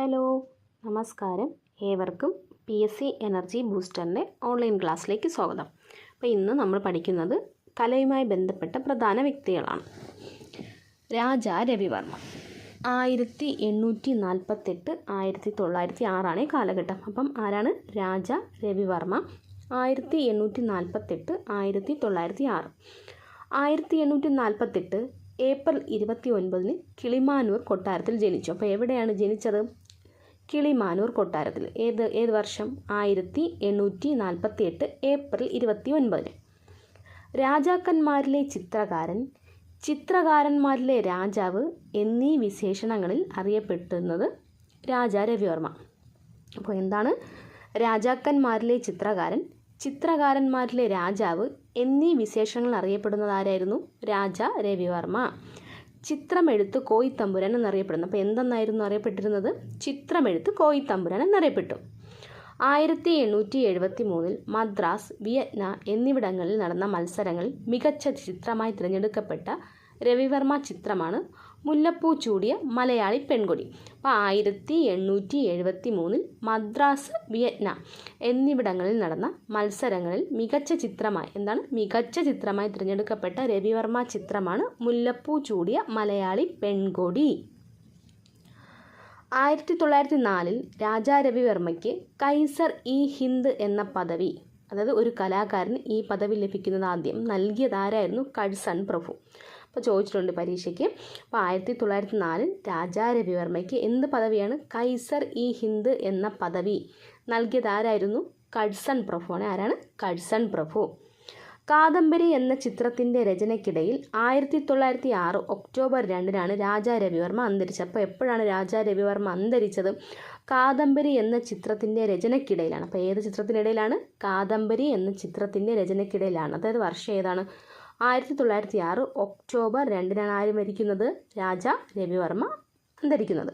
Hello നമസ്കാരം. ഏവർക്കും P S C energy ബൂസ്റ്ററിന്റെ ഓൺലൈൻ ക്ലാസ്സിലേക്ക് സ്വാഗതം. അപ്പോൾ ഇന്ന് നമ്മൾ പഠിക്കുന്നത് കലയുമായി ബന്ധപ്പെട്ട പ്രധാന വ്യക്തികളാണ്. രാജ രവിവർമ്മ. ആയിരത്തി എണ്ണൂറ്റി നാൽപ്പത്തെട്ട് ആയിരത്തി തൊള്ളായിരത്തി ആറാണ് കാലഘട്ടം. അപ്പം ആരാണ്? രാജ രവിവർമ്മ. ആയിരത്തി എണ്ണൂറ്റി നാൽപ്പത്തെട്ട് ആയിരത്തി തൊള്ളായിരത്തി ആറ്. ആയിരത്തി എണ്ണൂറ്റി നാൽപ്പത്തെട്ട് ഏപ്രിൽ ഇരുപത്തി ഒൻപതിന് കിളിമാനൂർ കൊട്ടാരത്തിൽ ജനിച്ചു. അപ്പോൾ എവിടെയാണ് ജനിച്ചത്? കിളിമാനൂർ കൊട്ടാരത്തിൽ. ഏത് ഏത് വർഷം? ആയിരത്തി എണ്ണൂറ്റി നാൽപ്പത്തി എട്ട് ഏപ്രിൽ ഇരുപത്തി ഒൻപതിന് രാജാക്കന്മാരിലെ ചിത്രകാരൻ ചിത്രകാരന്മാരിലെ രാജാവ് എന്നീ വിശേഷണങ്ങളിൽ അറിയപ്പെടുന്നത് രാജാ രവിവർമ്മ. അപ്പോൾ എന്താണ്? രാജാക്കന്മാരിലെ ചിത്രകാരൻ ചിത്രകാരന്മാരിലെ രാജാവ് എന്നീ വിശേഷണങ്ങൾ അറിയപ്പെടുന്നത് ആരായിരുന്നു? രാജ രവിവർമ്മ. ചിത്രമെഴുത്ത് കോയിത്തമ്പുരാൻ എന്നറിയപ്പെടുന്നു. അപ്പോൾ എന്തെന്നായിരുന്നു അറിയപ്പെട്ടിരുന്നത്? ചിത്രമെഴുത്ത് കോയിത്തമ്പുരാൻ എന്നറിയപ്പെട്ടു. ആയിരത്തി എണ്ണൂറ്റി എഴുപത്തി മൂന്നിൽ മദ്രാസ് വിയറ്റ്ന എന്നിവിടങ്ങളിൽ നടന്ന മത്സരങ്ങളിൽ മികച്ച ചിത്രമായി തിരഞ്ഞെടുക്കപ്പെട്ട രവിവർമ്മ ചിത്രമാണ് മുല്ലപ്പൂ ചൂടിയ മലയാളി പെൺകൊടി. അപ്പോൾ ആയിരത്തി എണ്ണൂറ്റി എഴുപത്തി മൂന്നിൽ മദ്രാസ് വിയറ്റ്ന എന്നിവിടങ്ങളിൽ നടന്ന മത്സരങ്ങളിൽ മികച്ച ചിത്രമായി എന്താണ് മികച്ച ചിത്രമായി തിരഞ്ഞെടുക്കപ്പെട്ട രവിവർമ്മ ചിത്രമാണ് മുല്ലപ്പൂ ചൂടിയ മലയാളി പെൺകൊടി. ആയിരത്തി തൊള്ളായിരത്തി നാലിൽ രാജാ രവിവർമ്മയ്ക്ക് കൈസർ ഇ ഹിന്ദ് എന്ന പദവി അതായത് ഒരു കലാകാരന് ഈ പദവി ലഭിക്കുന്നത് ആദ്യം നൽകിയതാരായിരുന്നു കഴ്സൺ പ്രഭു. അപ്പോൾ ചോദിച്ചിട്ടുണ്ട് പരീക്ഷയ്ക്ക്. അപ്പോൾ ആയിരത്തി തൊള്ളായിരത്തി നാലിൽ രാജാ രവിവർമ്മയ്ക്ക് എന്ത് പദവിയാണ്? കൈസർ ഇ ഹിന്ദ് എന്ന പദവി. നൽകിയത് നൽകിയതാരായിരുന്നു കഴ്സൺ പ്രഭുവാണ് ആരാണ്? കഴ്സൺ പ്രഭു. കാദംബരി എന്ന ചിത്രത്തിന്റെ രചനയ്ക്കിടയിൽ ആയിരത്തി തൊള്ളായിരത്തി ആറ് ഒക്ടോബർ രണ്ടിനാണ് രാജാ രവിവർമ്മ അന്തരിച്ചത്. അപ്പോൾ എപ്പോഴാണ് രാജാ രവിവർമ്മ അന്തരിച്ചത്? കാദംബരി എന്ന ചിത്രത്തിന്റെ രചനയ്ക്കിടയിലാണ്. അപ്പോൾ ഏത് ചിത്രത്തിനിടയിലാണ്? കാദംബരി എന്ന ചിത്രത്തിന്റെ രചനയ്ക്കിടയിലാണ്. അതായത് വർഷം ഏതാണ്? ആയിരത്തി തൊള്ളായിരത്തി ആറ് ഒക്ടോബർ രണ്ടിനാണ് ആര് മരിക്കുന്നത്? രാജ രവിവർമ്മ അന്തരിക്കുന്നത്.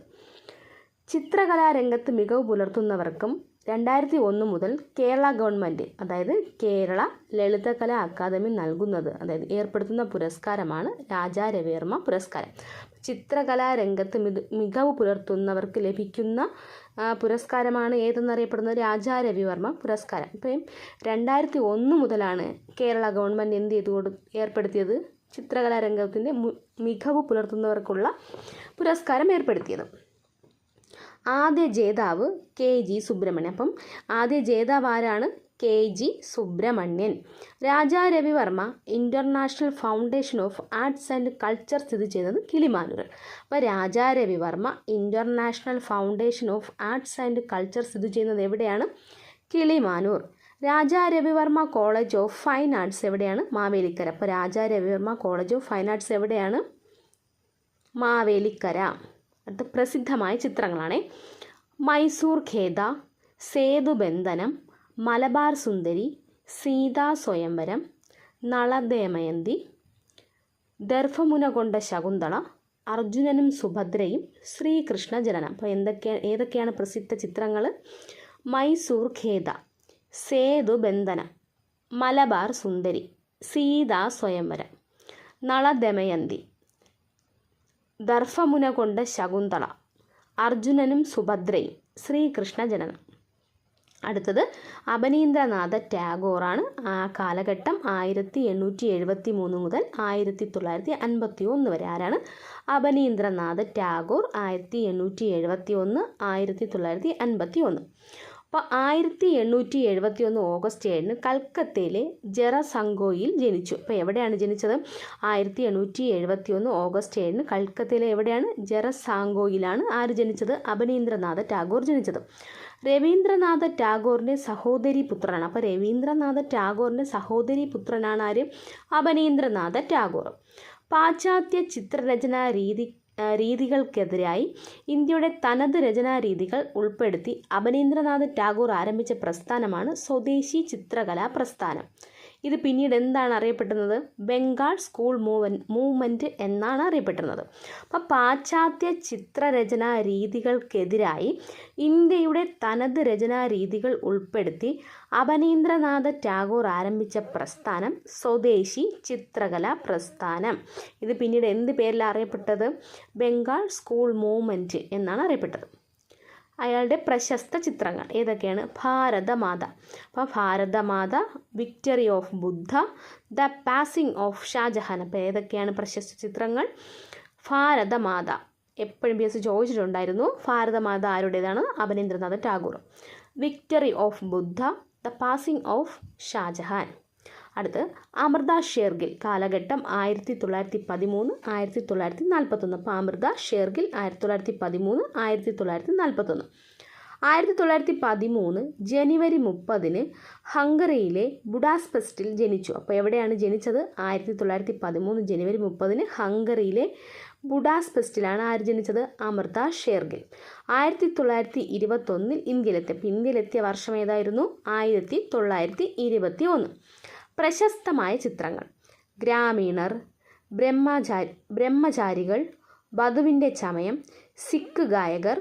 ചിത്രകലാരംഗത്ത് മികവ് പുലർത്തുന്നവർക്കും രണ്ടായിരത്തി ഒന്ന് മുതൽ കേരള ഗവൺമെന്റ് അതായത് കേരള ലളിതകലാ അക്കാദമി നൽകുന്നത് അതായത് ഏർപ്പെടുത്തുന്ന പുരസ്കാരമാണ് രാജാ രവിവർമ്മ പുരസ്കാരം. ചിത്രകലാരംഗത്ത് മികവ് പുലർത്തുന്നവർക്ക് ലഭിക്കുന്ന പുരസ്കാരമാണ് ഏതെന്നറിയപ്പെടുന്നത്? രാജാ രവിവർമ്മ പുരസ്കാരം. ഇപ്പം രണ്ടായിരത്തി ഒന്ന് മുതലാണ് കേരള ഗവൺമെന്റ് എന്ത് ചെയ്തു കൊടു ഏർപ്പെടുത്തിയത്? ചിത്രകലാരംഗത്തിന്റെ മികവ് പുലർത്തുന്നവർക്കുള്ള പുരസ്കാരം ഏർപ്പെടുത്തിയത്. ആദ്യ ജേതാവ് കെ ജി സുബ്രഹ്മണ്യം. അപ്പം ആദ്യ ജേതാവ് ആരാണ്? K G Subramanyan. Raja Ravi Varma international foundation of arts and culture സ്ഥിതി ചെയ്യുന്നത് കിളിമാനൂർ അപ്പോൾ Raja Ravi Varma international foundation of arts and culture സ്ഥിതി ചെയ്യുന്നത് എവിടെയാണ്? Kilimanoor. Raja Ravi Varma college of fine arts എവിടെയാണ്? മാവേലിക്കര. അപ്പോൾ Raja Ravi Varma college of fine arts എവിടെയാണ്? മാവേലിക്കര. അടുത്ത പ്രസിദ്ധമായ ചിത്രങ്ങളാണ് മൈസൂർ ഖേദ സേതുബന്ധനം മലബാർ സുന്ദരി സീതാ സ്വയംവരം നളദേമയന്തി ദർഭമുന കൊണ്ട ശകുന്തള അർജുനനും സുഭദ്രയും ശ്രീകൃഷ്ണ ജനനം. അപ്പോൾ എന്തൊക്കെ ഏതൊക്കെയാണ് പ്രസിദ്ധ ചിത്രങ്ങൾ മൈസൂർ ഖേദ സേതു ബന്ധന മലബാർ സുന്ദരി സീതാ സ്വയംവരം നളദമയന്തി ദർഭമുന കൊണ്ട ശകുന്തള അർജുനനും സുഭദ്രയും ശ്രീകൃഷ്ണ ജനനം. അടുത്തത് അപനീന്ദ്രനാഥ ടാഗോറാണ്. ആ കാലഘട്ടം ആയിരത്തി എണ്ണൂറ്റി എഴുപത്തി മൂന്ന് മുതൽ ആയിരത്തി തൊള്ളായിരത്തി അൻപത്തി ഒന്ന് വരെ. ആരാണ്? അപനീന്ദ്രനാഥ ടാഗോർ ആയിരത്തി എണ്ണൂറ്റി എഴുപത്തി ഒന്ന് ആയിരത്തി തൊള്ളായിരത്തി അൻപത്തി ഒന്ന് അപ്പോൾ ആയിരത്തി എണ്ണൂറ്റി എഴുപത്തി ഒന്ന് ഓഗസ്റ്റ് ഏഴിന് കൽക്കത്തയിലെ ജറസംഗോയിൽ ജനിച്ചു. അപ്പോൾ എവിടെയാണ് ജനിച്ചത്? ആയിരത്തി എണ്ണൂറ്റി എഴുപത്തി ഒന്ന് ഓഗസ്റ്റ് ഏഴിന് കൽക്കത്തയിലെ എവിടെയാണ്? ജറസാങ്കോയിലാണ് ആര് ജനിച്ചത്? അപനീന്ദ്രനാഥ ടാഗോർ ജനിച്ചത്. രവീന്ദ്രനാഥ ടാഗോറിന്റെ സഹോദരി പുത്രനാണ്. അപ്പോൾ രവീന്ദ്രനാഥ ടാഗോറിന്റെ സഹോദരി പുത്രനാണ് ആര്? അപനീന്ദ്രനാഥ ടാഗോർ. പാശ്ചാത്യ ചിത്രരചനാ രീതി രീതികൾക്കെതിരായി ഇന്ത്യയുടെ തനത് രചനാ രീതികൾ ഉൾപ്പെടുത്തി അപനീന്ദ്രനാഥ് ടാഗോർ ആരംഭിച്ച പ്രസ്ഥാനമാണ് സ്വദേശി ചിത്രകലാ പ്രസ്ഥാനം. ഇത് പിന്നീട് എന്താണ് അറിയപ്പെടുന്നത്? ബംഗാൾ സ്കൂൾ മൂവൻ മൂവ്മെന്റ് എന്നാണ് അറിയപ്പെടുന്നത്. അപ്പോൾ പാശ്ചാത്യ ചിത്രരചനാ രീതികൾക്കെതിരായി ഇന്ത്യയുടെ തനത് രചനാ രീതികൾ ഉൾപ്പെടുത്തി അപനീന്ദ്രനാഥ ടാഗോർ ആരംഭിച്ച പ്രസ്ഥാനം സ്വദേശി ചിത്രകലാ പ്രസ്ഥാനം. ഇത് പിന്നീട് എന്ത് പേരിൽ അറിയപ്പെട്ടത്? ബംഗാൾ സ്കൂൾ മൂവ്മെന്റ് എന്നാണ് അറിയപ്പെട്ടത്. അയാളുടെ പ്രശസ്ത ചിത്രങ്ങൾ ഏതൊക്കെയാണ്? ഭാരതമാത. അപ്പോൾ Bharat Mata victory of Buddha the passing of Shah Jahan അപ്പോൾ ഏതൊക്കെയാണ് പ്രശസ്ത ചിത്രങ്ങൾ? ഭാരതമാത. എപ്പോഴും ബി എസ് ചോദിച്ചിട്ടുണ്ടായിരുന്നു ഭാരതമാത ആരുടേതാണ്? Abanindranath Tagore. Victory of Buddha the passing of Shah Jahan അടുത്ത് അമൃത ഷേർഗിൽ കാലഘട്ടം ആയിരത്തി തൊള്ളായിരത്തി പതിമൂന്ന് ആയിരത്തി തൊള്ളായിരത്തി നാൽപ്പത്തൊന്ന്. അപ്പോൾ അമൃത ഷേർഗിൽ ആയിരത്തി തൊള്ളായിരത്തി പതിമൂന്ന് ആയിരത്തി തൊള്ളായിരത്തി നാൽപ്പത്തൊന്ന്. ആയിരത്തി തൊള്ളായിരത്തി പതിമൂന്ന് ജനുവരി മുപ്പതിന് ഹംഗറിയിലെ ബുഡാസ്പെസ്റ്റിൽ ജനിച്ചു. അപ്പോൾ എവിടെയാണ് ജനിച്ചത്? ആയിരത്തി തൊള്ളായിരത്തി പതിമൂന്ന് ജനുവരി മുപ്പതിന് ഹംഗറിയിലെ ബുഡാസ്പെസ്റ്റിലാണ് ആര് ജനിച്ചത്? അമൃത ഷേർഗിൽ ആയിരത്തി തൊള്ളായിരത്തി ഇരുപത്തൊന്നിൽ ഇന്ത്യയിലെത്തി. ഇന്ത്യയിലെത്തിയ വർഷം ഏതായിരുന്നു? ആയിരത്തി തൊള്ളായിരത്തി ഇരുപത്തി ഒന്ന് പ്രശസ്തമായ ചിത്രങ്ങൾ. ഗ്രാമീണർ ബ്രഹ്മചാരി ബ്രഹ്മചാരികൾ വധുവിന്റെ ചമയം സിഖ് ഗായകർ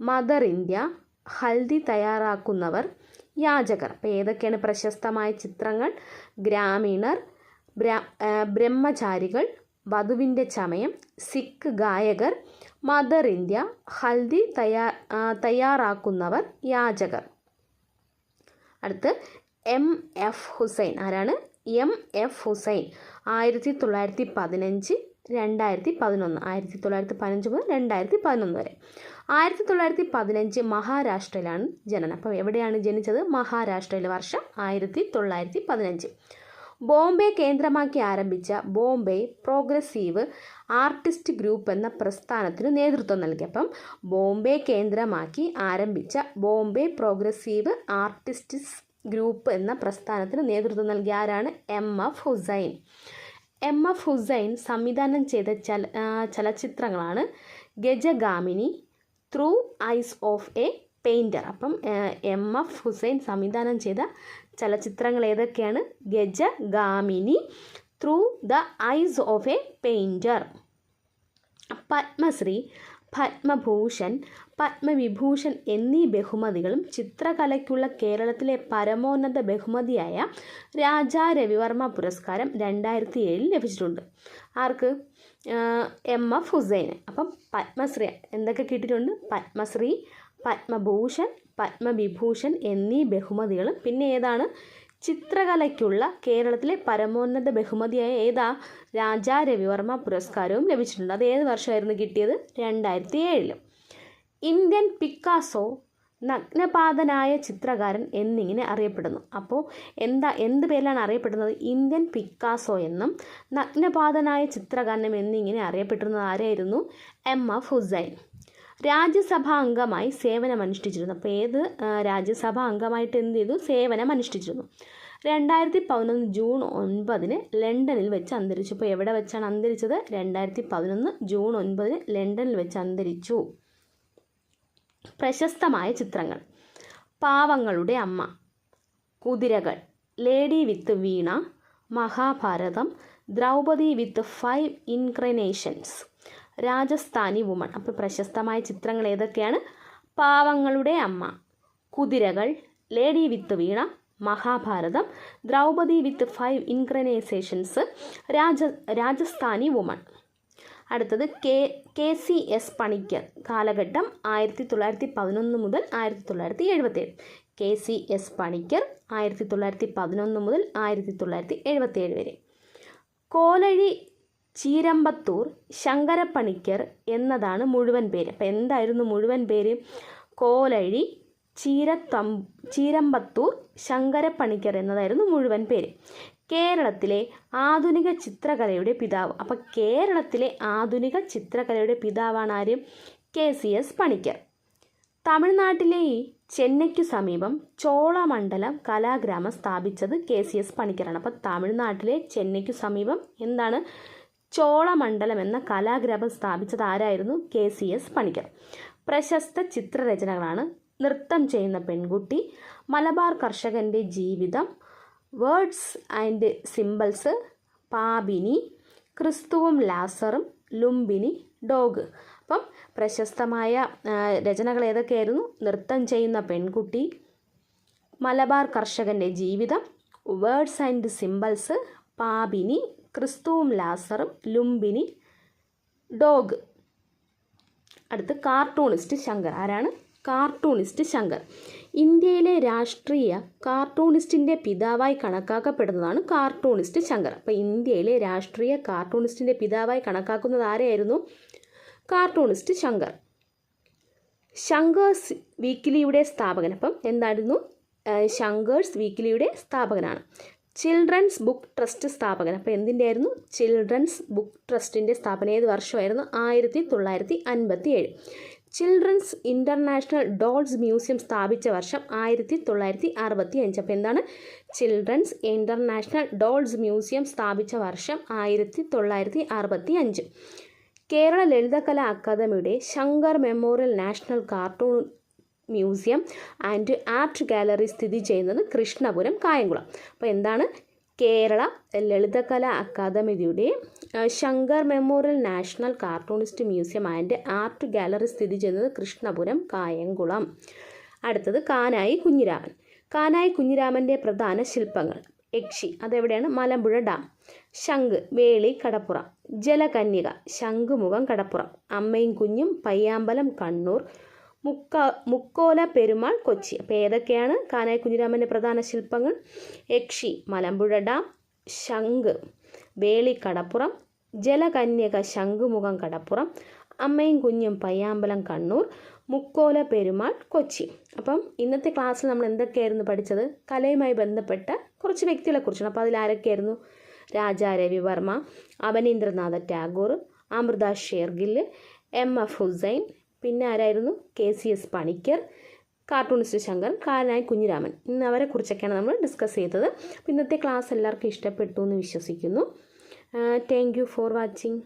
മദർ ഇന്ത്യ ഹൽദി തയ്യാറാക്കുന്നവർ യാചകർ. അപ്പോൾ ഏതൊക്കെയാണ് പ്രശസ്തമായ ചിത്രങ്ങൾ? ഗ്രാമീണർ ബ്ര ബ്രഹ്മചാരികൾ വധുവിന്റെ ചമയം സിഖ് ഗായകർ മദർ ഇന്ത്യ ഹൽദി തയ്യാ തയ്യാറാക്കുന്നവർ യാചകർ. അടുത്ത് എം എഫ് ഹുസൈൻ. ആരാണ്? M F Husain. ആയിരത്തി തൊള്ളായിരത്തി പതിനഞ്ച് രണ്ടായിരത്തി പതിനൊന്ന് ആയിരത്തി തൊള്ളായിരത്തി പതിനഞ്ച് മുതൽ രണ്ടായിരത്തി പതിനൊന്ന് വരെ. ആയിരത്തി തൊള്ളായിരത്തി പതിനഞ്ച് മഹാരാഷ്ട്രയിലാണ് ജനനം. അപ്പോൾ എവിടെയാണ് ജനിച്ചത്? മഹാരാഷ്ട്രയിലെ വർഷം ആയിരത്തി തൊള്ളായിരത്തി പതിനഞ്ച് ബോംബെ കേന്ദ്രമാക്കി ആരംഭിച്ച ബോംബെ പ്രോഗ്രസീവ് ആർട്ടിസ്റ്റ് ഗ്രൂപ്പ് എന്ന പ്രസ്ഥാനത്തിന് നേതൃത്വം നൽകി. അപ്പം ബോംബെ കേന്ദ്രമാക്കി ആരംഭിച്ച ബോംബെ പ്രോഗ്രസീവ് ആർട്ടിസ്റ്റ്സ് ഗ്രൂപ്പ് എന്ന പ്രസ്ഥാനത്തിന് നേതൃത്വം നൽകിയ ആരാണ്? M F Husain. M F Husain സംവിധാനം ചെയ്ത ചല ചലച്ചിത്രങ്ങളാണ് Gajagamini through eyes of a painter അപ്പം എം എഫ് ഹുസൈൻ സംവിധാനം ചെയ്ത ചലച്ചിത്രങ്ങൾ ഏതൊക്കെയാണ്? Gajagamini through the eyes of a painter Padmashri Padma Bhushan Padma Vibhushan എന്നീ ബഹുമതികളും ചിത്രകലയ്ക്കുള്ള കേരളത്തിലെ പരമോന്നത ബഹുമതിയായ രാജാ രവിവർമ്മ പുരസ്കാരം രണ്ടായിരത്തി ഏഴിൽ ലഭിച്ചിട്ടുണ്ട്. ആർക്ക്? എം. എഫ്. ഹുസൈന്. അപ്പം പത്മശ്രീ എന്തൊക്കെ കിട്ടിയിട്ടുണ്ട്? പത്മശ്രീ പത്മഭൂഷൺ പത്മവിഭൂഷൺ എന്നീ ബഹുമതികളും. പിന്നെ ഏതാണ്? ചിത്രകലയ്ക്കുള്ള കേരളത്തിലെ പരമോന്നത ബഹുമതിയായ ഏതാ? രാജാ രവിവർമ്മ പുരസ്കാരവും ലഭിച്ചിട്ടുണ്ട്. അത് ഏത് വർഷമായിരുന്നു കിട്ടിയത്? രണ്ടായിരത്തി ഏഴിൽ ഇന്ത്യൻ പിക്കാസോ നഗ്നപാതനായ ചിത്രകാരൻ എന്നിങ്ങനെ അറിയപ്പെടുന്നു. അപ്പോൾ എന്താ എന്ത് പേരിലാണ് അറിയപ്പെടുന്നത്? ഇന്ത്യൻ പിക്കാസോ എന്നും നഗ്നപാതനായ ചിത്രകാരനും എന്നിങ്ങനെ അറിയപ്പെട്ടിരുന്നത് ആരായിരുന്നു? M F Hussain. രാജ്യസഭാ അംഗമായി സേവനമനുഷ്ഠിച്ചിരുന്നു അപ്പോൾ ഏത് രാജ്യസഭാ അംഗമായിട്ട് എന്ത് ചെയ്തു? സേവനമനുഷ്ഠിച്ചിരുന്നു രണ്ടായിരത്തി പതിനൊന്ന് ജൂൺ ഒൻപതിന് ലണ്ടനിൽ വെച്ച് അന്തരിച്ചു. ഇപ്പോൾ എവിടെ വെച്ചാണ് അന്തരിച്ചത്? രണ്ടായിരത്തി പതിനൊന്ന് ജൂൺ ഒൻപതിന് ലണ്ടനിൽ വെച്ച് അന്തരിച്ചു. പ്രശസ്തമായ ചിത്രങ്ങൾ. പാവങ്ങളുടെ അമ്മ കുതിരകൾ lady with veena Mahabharatam Draupadi with five incarnations Rajasthani woman. അപ്പോൾ പ്രശസ്തമായ ചിത്രങ്ങൾ ഏതൊക്കെയാണ്? പാവങ്ങളുടെ അമ്മ കുതിരകൾ lady with veena Mahabharatam Draupadi with five incarnations Raja Rajasthani woman. അടുത്തത് K K C S Panicker കാലഘട്ടം ആയിരത്തി തൊള്ളായിരത്തി പതിനൊന്ന് മുതൽ ആയിരത്തി തൊള്ളായിരത്തി എഴുപത്തേഴ് കെ സി എസ് പണിക്കർ ആയിരത്തി തൊള്ളായിരത്തി പതിനൊന്ന് മുതൽ ആയിരത്തി തൊള്ളായിരത്തി എഴുപത്തേഴ് വരെ. കോലഴി ചീരമ്പത്തൂർ ശങ്കരപ്പണിക്കർ എന്നതാണ് മുഴുവൻ പേര്. അപ്പം എന്തായിരുന്നു മുഴുവൻ പേര്? കോലഴി ചീരത്തം ചീരമ്പത്തൂർ ശങ്കരപ്പണിക്കർ എന്നതായിരുന്നു മുഴുവൻ പേര്. കേരളത്തിലെ ആധുനിക ചിത്രകലയുടെ പിതാവ്. അപ്പം കേരളത്തിലെ ആധുനിക ചിത്രകലയുടെ പിതാവാണ് ആര്? K C S Panicker. തമിഴ്നാട്ടിലെ ചെന്നൈക്കു സമീപം ചോളമണ്ഡലം കലാഗ്രാമം സ്ഥാപിച്ചത് കെ സി എസ് പണിക്കറാണ് അപ്പം തമിഴ്നാട്ടിലെ ചെന്നൈക്കു സമീപം എന്താണ്? ചോളമണ്ഡലം എന്ന കലാഗ്രാമം സ്ഥാപിച്ചത് ആരായിരുന്നു? K C S Panicker. പ്രശസ്ത ചിത്രരചനകളാണ് നൃത്തം ചെയ്യുന്ന പെൺകുട്ടി മലബാർ കർഷകന്റെ ജീവിതം വേർഡ്സ് ആൻഡ് സിമ്പിൾസ് പാബിനി ക്രിസ്തുവും ലാസറും ലുംബിനി ഡോഗ്. അപ്പം പ്രശസ്തമായ രചനകൾ ഏതൊക്കെയായിരുന്നു? നൃത്തം ചെയ്യുന്ന പെൺകുട്ടി മലബാർ കർഷകന്റെ ജീവിതം വേർഡ്സ് ആൻഡ് സിമ്പിൾസ് പാബിനി ക്രിസ്തുവും ലാസറും ലുംബിനി ഡോഗ്. അടുത്ത് കാർട്ടൂണിസ്റ്റ് ശങ്കർ. ആരാണ്? കാർട്ടൂണിസ്റ്റ് ശങ്കർ. ഇന്ത്യയിലെ രാഷ്ട്രീയ കാർട്ടൂണിസ്റ്റിന്റെ പിതാവായി കണക്കാക്കപ്പെടുന്നതാണ് കാർട്ടൂണിസ്റ്റ് ശങ്കർ. അപ്പോൾ ഇന്ത്യയിലെ രാഷ്ട്രീയ കാർട്ടൂണിസ്റ്റിന്റെ പിതാവായി കണക്കാക്കുന്നത് ആരെയായിരുന്നു കാർട്ടൂണിസ്റ്റ് ശങ്കർ. ശങ്കേഴ്സ് വീക്കിലിയുടെ സ്ഥാപകൻ. അപ്പം എന്തായിരുന്നു? ശങ്കേഴ്സ് വീക്കിലിയുടെ സ്ഥാപകനാണ്. ചിൽഡ്രൻസ് ബുക്ക് ട്രസ്റ്റ് സ്ഥാപകൻ. അപ്പോൾ എന്തിന്റെ ആയിരുന്നു ചിൽഡ്രൻസ് ബുക്ക് ട്രസ്റ്റിന്റെ സ്ഥാപന. ഏത് വർഷമായിരുന്നു? ആയിരത്തി തൊള്ളായിരത്തി അൻപത്തി ഏഴ് ചിൽഡ്രൻസ് ഇന്റർനാഷണൽ ഡോൾസ് മ്യൂസിയം സ്ഥാപിച്ച വർഷം ആയിരത്തി തൊള്ളായിരത്തി അറുപത്തി അഞ്ച് അപ്പോൾ എന്താണ്? ചിൽഡ്രൻസ് ഇന്റർനാഷണൽ ഡോൾസ് മ്യൂസിയം സ്ഥാപിച്ച വർഷം ആയിരത്തി തൊള്ളായിരത്തി അറുപത്തി അഞ്ച് കേരള ലളിതകലാ അക്കാദമിയുടെ Shankar memorial national cartoon museum and art gallery സ്ഥിതി ചെയ്യുന്നത് കൃഷ്ണപുരം കായംകുളം. അപ്പോൾ എന്താണ്? കേരള ലളിതകലാ അക്കാദമിയുടെ Shankar memorial national cartoonist museum and art gallery സ്ഥിതി ചെയ്യുന്നത് കൃഷ്ണപുരം കായംകുളം. അടുത്തത് കാനായി കുഞ്ഞിരാമൻ. കാനായി കുഞ്ഞിരാമന്റെ പ്രധാന ശില്പങ്ങൾ. യക്ഷി അതെവിടെയാണ്? മലമ്പുഴ ഡാം. ശംഖ് വേളി കടപ്പുറം. ജലകന്യക ശംഖുമുഖം കടപ്പുറം. അമ്മയും കുഞ്ഞും പയ്യാമ്പലം കണ്ണൂർ. മുക്ക മുക്കോല പെരുമാൾ കൊച്ചി. അപ്പോൾ ഏതൊക്കെയാണ് കാനായി കുഞ്ഞിരാമന്റെ പ്രധാന ശില്പങ്ങൾ? യക്ഷി മലമ്പുഴ ഡാം. ശംഖ്. വേളി കടപ്പുറം ജലകന്യക ശംഖുമുഖം കടപ്പുറം അമ്മയും കുഞ്ഞും പയ്യാമ്പലം കണ്ണൂർ മുക്കോല പെരുമാൾ കൊച്ചി. അപ്പം ഇന്നത്തെ ക്ലാസ്സിൽ നമ്മൾ എന്തൊക്കെയായിരുന്നു പഠിച്ചത്? കലയുമായി ബന്ധപ്പെട്ട കുറച്ച് വ്യക്തികളെക്കുറിച്ചാണ് അപ്പോൾ അതിൽ ആരൊക്കെയായിരുന്നു? രാജാ രവിവർമ്മ അവനീന്ദ്രനാഥ ടാഗോർ അമൃത ഷേർഗിൽ എം എഫ് ഹുസൈൻ പിന്നെ ആരായിരുന്നു? K C S Panicker cartoonist Shankar കാരനായ കുഞ്ഞിരാമൻ ഇന്ന് അവരെ കുറിച്ചൊക്കെയാണ് നമ്മൾ ഡിസ്കസ് ചെയ്തത്. ഇന്നത്തെ ക്ലാസ് എല്ലാവർക്കും ഇഷ്ടപ്പെട്ടു എന്ന് വിശ്വസിക്കുന്നു. Thank you for watching